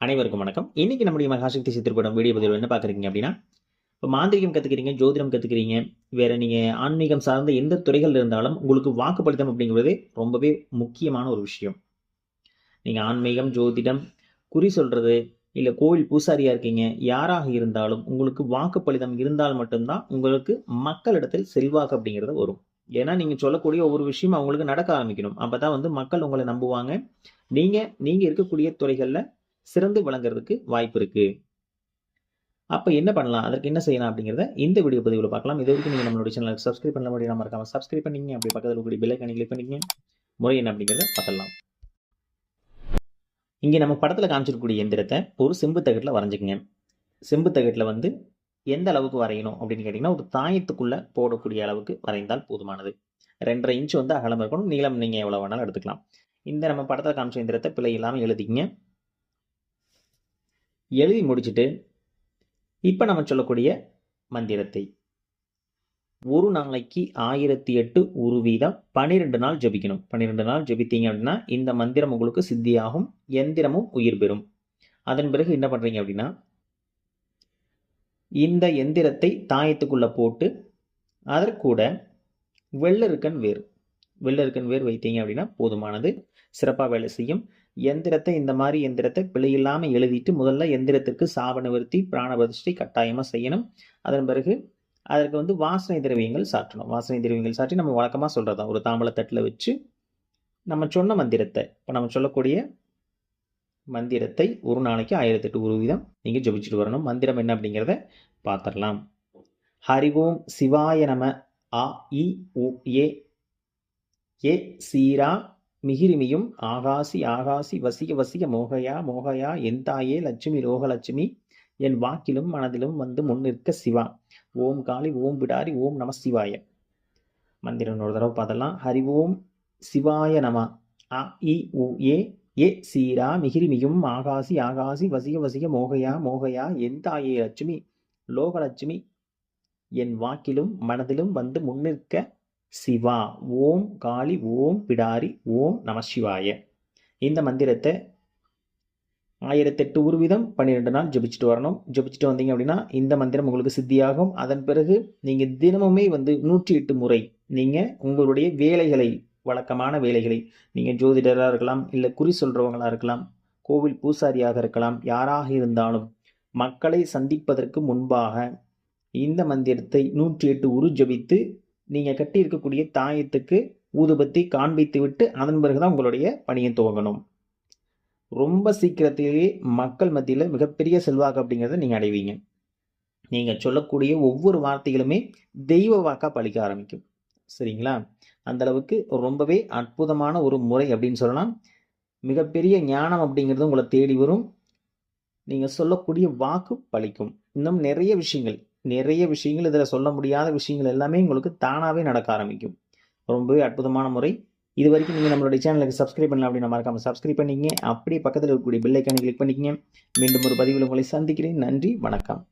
அனைவருக்கும் வணக்கம். இன்னைக்கு நம்முடைய மகாசக்தி சித்திரப்படம் வீடியோ பதிவில் என்ன பார்க்குறீங்க அப்படின்னா இப்போ மாந்திரிகம் கற்றுக்கிறீங்க ஜோதிடம் கற்றுக்கிறீங்க வேறு நீங்கள் ஆன்மீகம் சார்ந்த எந்த துறைகள் இருந்தாலும் உங்களுக்கு வாக்குப்படுத்தம் அப்படிங்கிறது ரொம்பவே முக்கியமான ஒரு விஷயம். நீங்கள் ஆன்மீகம் ஜோதிடம் குறி சொல்கிறது இல்லை கோவில் பூசாரியாக இருக்கீங்க யாராக இருந்தாலும் உங்களுக்கு வாக்குப்பளிதம் இருந்தால் மட்டும்தான் உங்களுக்கு மக்களிடத்தில் செல்வாக்கு அப்படிங்கிறது வரும். ஏன்னா நீங்கள் சொல்லக்கூடிய ஒவ்வொரு விஷயம் அவங்களுக்கு நடக்க ஆரம்பிக்கணும். அப்போ தான் வந்து மக்கள் உங்களை நம்புவாங்க. நீங்கள் நீங்கள் இருக்கக்கூடிய துறைகளில் சிறந்து விளங்குறதுக்கு வாய்ப்பு இருக்கு. அப்போ என்ன பண்ணலாம்? அதற்கு என்ன செய்யலாம் அப்படிங்கிறத இந்த வீடியோ பதிவில் பார்க்கலாம். இது வரைக்கும் நீங்கள் நம்மளுடைய சேனலுக்கு சப்ஸ்கிரைப் பண்ண முடியும் நம்ம இருக்காமல் சப்ஸ்கிரைப் பண்ணிங்க அப்படி பக்கத்தில் கூடிய பெல் ஐக்கானை கிளிக் பண்ணிங்க முறை என்ன அப்படிங்கிறத பார்க்கலாம் இங்கே நம்ம படத்தில் காமிச்சிருக்கக்கூடிய எந்திரத்தை ஒரு செம்பு தகட்டில் வரைஞ்சிக்கங்க. செம்பு தகட்டில் வந்து எந்த அளவுக்கு வரையணும் அப்படின்னு கேட்டிங்கன்னா ஒரு தாயத்துக்குள்ளே போடக்கூடிய அளவுக்கு வரைந்தால் போதுமானது. ரெண்டரை இன்ச் வந்து அகலம் இருக்கணும். நீளம் நீங்கள் எவ்வளோ வேணாலும் எடுத்துக்கலாம். இந்த நம்ம படத்தில் காமிச்ச எந்திரத்தை பிழை இல்லாமல் எழுதிங்க எழுதி முடிச்சுட்டு இப்போ நம்ம சொல்லக்கூடிய மந்திரத்தை. ஒரு நாளைக்கு ஆயிரத்தி எட்டு ஒரு வீதம் பன்னிரெண்டு நாள் ஜபிக்கணும். பன்னிரெண்டு நாள் ஜபித்தீங்க அப்படின்னா இந்த மந்திரம் உங்களுக்கு சித்தியாகும் எந்திரமும் உயிர் பெறும். அதன் பிறகு என்ன பண்ணுறீங்க அப்படின்னா இந்த எந்திரத்தை தாயத்துக்குள்ளே போட்டு அதற்கூட வெள்ளருக்கன் வேர் வெள்ளருக்கன் வேர் வைத்தீங்க அப்படின்னா போதுமானது. சிறப்பாக வேலை செய்யும். எந்திரத்தை இந்த மாதிரி எந்திரத்தை பிழையில்லாமல் எழுதிட்டு முதல்ல எந்திரத்திற்கு சாப நிவர்த்தி பிராண பிரதிஷ்டை கட்டாயமாக செய்யணும். அதன் பிறகு அதற்கு வந்து வாசனை திரவியங்கள் சாற்றணும். வாசனை திரவியங்கள் சாற்றி நம்ம வழக்கமாக சொல்கிறதா ஒரு தாம்பளத்தட்டில் வச்சு நம்ம சொன்ன மந்திரத்தை இப்போ நம்ம சொல்லக்கூடிய மந்திரத்தை ஒரு நாளைக்கு ஆயிரத்தி எட்டு ஒரு வீதம் நீங்கள் ஜபிச்சுட்டு வரணும். மந்திரம் என்ன அப்படிங்கிறத பார்த்துடலாம் ஹரிவோம் சிவாய நம ஆ இ உ ஏ ஏ சீரா மிகிரிமியும் ஆகாசி ஆகாசி வசிக வசிக மோகையா மோகையா என் தாயே லட்சுமி ரோகலட்சுமி என் வாக்கிலும் மனதிலும் வந்து முன்னிற்க சிவா. ஓம் காளி ஓம் பிடாரி ஓம் நம சிவாய. மந்திரம் ஒரு தடவை பார்த்தலாம் ஹரி ஓம் சிவாய நம. அ இ உ ஏ ஏ சீரா மிகிரிமியும் ஆகாசி ஆகாசி வசிக வசிக மோகையா மோகையா என் தாயே லட்சுமி லோகலட்சுமி என் வாக்கிலும் மனதிலும் வந்து முன்னிற்க சிவா ஓம் காளி ஓம் பிடாரி ஓம் நமசிவாய இந்த மந்திரத்தை ஆயிரத்தெட்டு உருவிதம் பன்னிரெண்டு நாள் ஜபிச்சுட்டு வரணும். ஜபிச்சுட்டு வந்தீங்க அப்படின்னா இந்த மந்திரம் உங்களுக்கு சித்தியாகும். அதன் பிறகு நீங்கள் தினமுமே வந்து நூற்றி எட்டு முறை நீங்கள் உங்களுடைய வேலைகளை வழக்கமான வேலைகளை நீங்கள் ஜோதிடராக இருக்கலாம் இல்லை குறி சொல்கிறவங்களாக இருக்கலாம் கோவில் பூசாரியாக இருக்கலாம் யாராக இருந்தாலும் மக்களை சந்திப்பதற்கு முன்பாக இந்த மந்திரத்தை நூற்றி எட்டு உரு ஜபித்து நீங்கள் கட்டி இருக்கக்கூடிய தாயத்துக்கு ஊதுபத்தி காண்பித்து விட்டு அதன் பிறகுதான் உங்களுடைய பணியை துவங்கணும். ரொம்ப சீக்கிரத்திலேயே மக்கள் மத்தியில் மிகப்பெரிய செல்வாக்கு அப்படிங்கிறத நீங்கள் அடைவீங்க. நீங்கள் சொல்லக்கூடிய ஒவ்வொரு வார்த்தைகளுமே தெய்வ வாக்காக பழிக்க ஆரம்பிக்கும். சரிங்களா? அந்த அளவுக்கு ரொம்பவே அற்புதமான ஒரு முறை அப்படின்னு சொல்லலாம். மிகப்பெரிய ஞானம் அப்படிங்கிறது உங்களை தேடி வரும். நீங்கள் சொல்லக்கூடிய வாக்கு பழிக்கும். இன்னும் நிறைய விஷயங்கள். நிறைய விஷயங்கள் இதில் சொல்ல முடியாத விஷயங்கள் எல்லாமே உங்களுக்கு தானாகவே நடக்க ஆரம்பிக்கும். ரொம்பவே அற்புதமான முறை. இது வரைக்கும் நீங்கள் நம்மளுடைய சேனலுக்கு சப்ஸ்கிரைப் பண்ணலாம் அப்படின்னு மறக்காமல் சப்ஸ்கிரைப் பண்ணிங்க அப்படியே பக்கத்தில் இருக்கக்கூடிய பெல்லைக்கானை கிளிக் பண்ணிக்கங்க. மீண்டும் ஒரு பதிவில் உங்களை சந்திக்கிறேன். நன்றி. வணக்கம்.